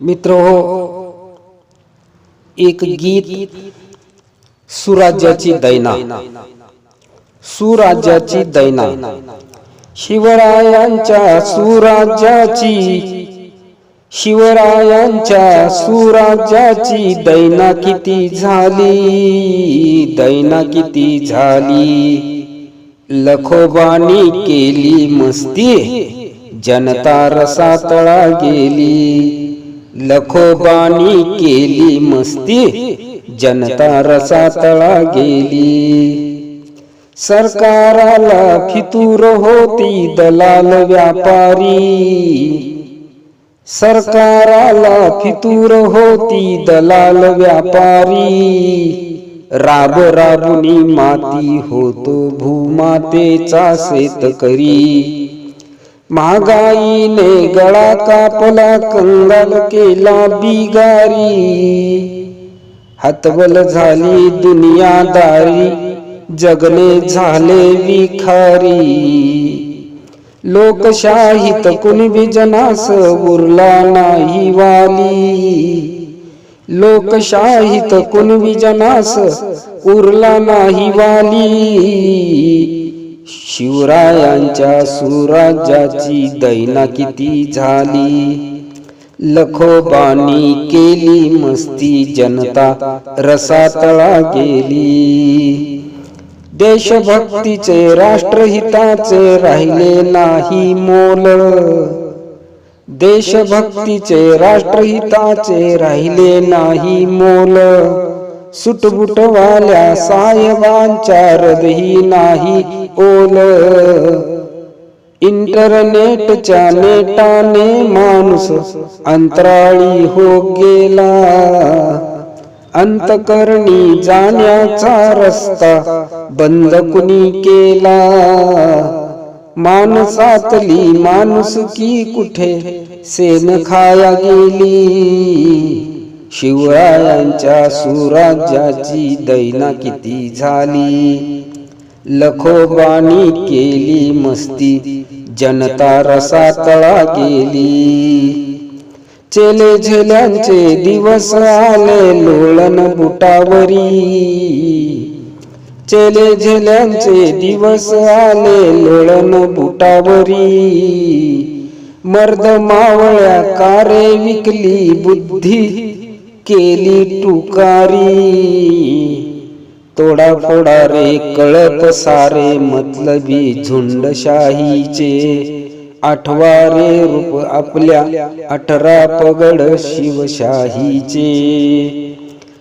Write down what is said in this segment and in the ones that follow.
मित्र हो एक गीत सुराज्याची दैना। सुराज्याची दैना। शिवरायांच्या सुराज्याची शिवरायांच्या सुराज्याची दैना किती झाली दैना किती झाली। लखोबानी केली मस्ती जनता रसातळा गेली। लखोबानी केली मस्ती जनता रसातळा गेली. सरकाराला फितूर होती दलाल व्यापारी. सरकाराला फितूर होती दलाल व्यापारी. राब राबुनी माती होतो भूमातेचा शेतकरी. महागाईने गळा कापला कंगाल केला बिगारी. हतबल झाली दुनियादारी जगले झाले विखारी लोकशाहीत कुणी जनास उरला नाही वाली. लोकशाहीत कुणी जनास उरला नाही वाली. शिवरायांच्या सुराज्याची दैना किती झाली? लखोबानी केली मस्ती जनता रसातळा गेली. देशभक्तीचे राष्ट्रहिताचे राहिले नाही मोल. देशभक्तीचे राष्ट्रहिताचे राहिले नाही मोल. सुटबुटवाल्या साहेबांच्या हृदयी नाही ओल. इंटरनेटच्या नेटाने माणूस अंतराळी हो गेला. अंतकरणी जाण्याचा रस्ता बंद कुणी केला? माणसातली माणुसकी कुठे? सेन खाया गेली. शिवरायांच्या सुराज्याची दैना किती झाली? लखोबानी केली मस्ती जनता रसातळा गेली. चेले झेल्यांचे दिवस आले लोळण बुटावरी. चेले झेल्यांचे दिवस आले लोळण बुटावरी. मर्द मावळ्या कारे विकली बुद्धी. केली टुकारी. तोडा फोडा रे कळप सारे मतलबी झुंडशाहीचे. आठवा रे रूप आपल्या अठरा पगड शिवशाहीचे.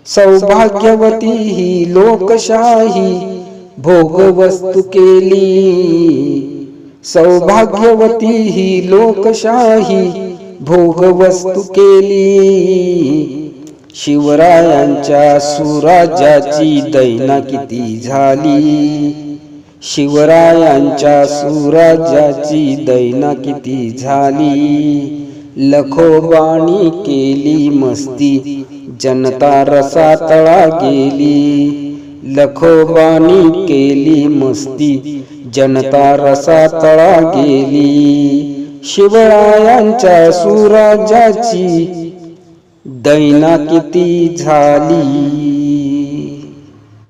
सौभाग्यवती ही लोकशाही भोग वस्तू केली. सौभाग्यवती ही लोकशाही भोग वस्तू केली. शिवरायांच्या सुराज्याची दैना किती झाली? शिवरायांच्या सुराज्याची दैना किती झाली? लखोबाणी केली मस्ती जनता रसातळा गेली. लखोबाणी केली मस्ती जनता रसातळा गेली. शिवरायांच्या सुराज्याची दैना किती झाली?